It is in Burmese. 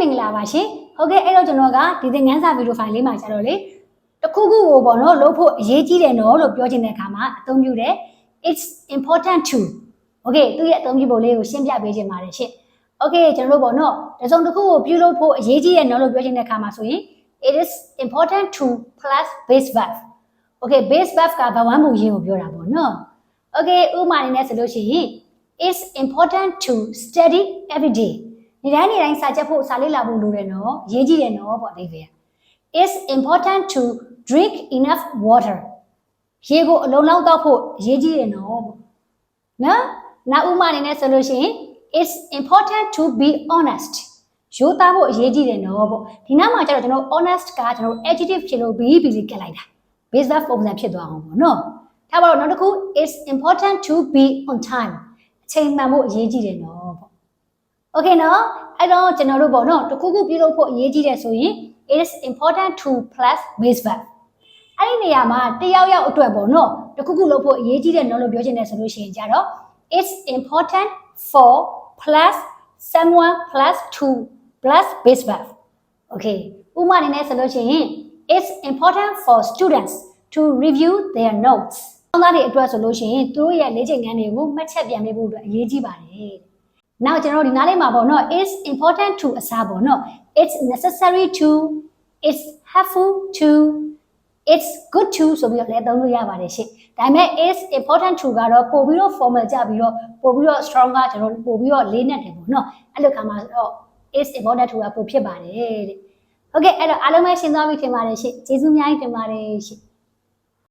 မင်္ဂလာပါရှင်ဟုတ်ကဲ့အဲ့တော့ကျွန်တော်ကဒီသင်ခန်းစာဗီဒီယိုဖိုင်လေးမှာကျတော့လေတစ်ခုခုကိုပေါ့နော်လုပ်ဖို့အရေးကြီးတယ်နော်လို့ပြောချင်တဲ့အခါမှာအသုံးပြုတယ် it's important to okay သူ့ရဲ့အသုံးပြုပုံလေးကိုရှင်းပြပေးချင်ပါတယ်ရှင် okay ကျွန်တော်တို့ပေါ့နော်တစုံတစ်ခုကိုပြုလုပ်ဖို့အရေးကြီးတယ်နော်လို့ပြောချင်တဲ့အခါမှာဆိုရင် it is important to plus base verb okay base verb ကဘာဝန်းပုံရင်းကိုပြောတာပေါ့နော် okay ဥပမာအနေနဲ့ဆိုလို့ရှိရင် it's important to study every day နေ့တိုင်းနေ့တိုင်းစာချက်ဖို့စာလေ့လာဖို့လိုတယ်နော်ရေးကြည့်တယ်နော်ပေါ့အဓိပ္ပာယ် it's important to drink enough water ရေကိုအလုံးလောက်တောက်ဖို့ရေးကြည့်တယ်နော်ပေါ့နော်နောက်ဥပမာအနေနဲ့ဆိုလို့ရှိရင် it's important to be honest ရိုးသားဖို့အရေးကြီးတယ်နော်ပေါ့ဒီနောက်မှာကျတော့ကျွန်တော် honest ကကျွန်တော် adjective ဖြစ်လို့ be busy ကတ်လိုက်တာ base verb ပုံစံဖြစ်သွားအောင်ပေါ့နော်ထားပါတော့နောက်တစ်ခု it's important to be on time အချိန်မှန်ဖို့အရေးကြီးတယ်နော် ပေါ့ Okay နော်အဲ့တော့ကျွန်တော်တို့ပေါ့နော်တစ်ခုခုပြုလုပ်ဖို့အရေးကြီးတယ်ဆိုရင် it is important to plus base verb အဲ့ဒီနေရာမှာတယောက်ယောက်အတွက်ပေါ့နော်တစ်ခုခုလုပ်ဖို့အရေးကြီးတယ်နော်လို့ပြောချင်တယ်ဆိုလို့ရှိရင်ကြတော့ it's important for plus someone plus to plus base verb okay ဥပမာအနေနဲ့ဆိုလို့ရှိရင် it's important for students to review their notes ကျောင်းသားတွေအတွက်ဆိုလို့ရှိရင်သူတို့ရဲ့လေ့ကျင့်ခန်းတွေကိုမှတ်ချက်ပြန်ပေးဖို့အတွက်အရေးကြီးပါတယ်။ Now ကျွန်တော်တို့ဒီနားလေးမှာပေါ့နော် is important to အစားပေါ့နော် it's necessary to it's helpful to it's good to ဆိုပြီးတော့လည်းသုံးလို့ရပါတယ်ရှင့်။ဒါပေမဲ့ is important to ကတော့ပို့ပြီးတော့ formal ကြပြီးတော့ပို့ပြီးတော့ strong ကကျွန်တော်တို့ပို့ပြီးတော့လေးနက်တယ်ပေါ့နော်။အဲ့လိုခါမှာတော့ is important to ကပို့ဖြစ်ပါတယ်တဲ့။ Okay အဲ့တော့အားလုံးပဲရှင်းသွားပြီထင်ပါတယ်ရှင့်။ကျေးဇူးအများကြီးတင်ပါတယ်ရှင့်။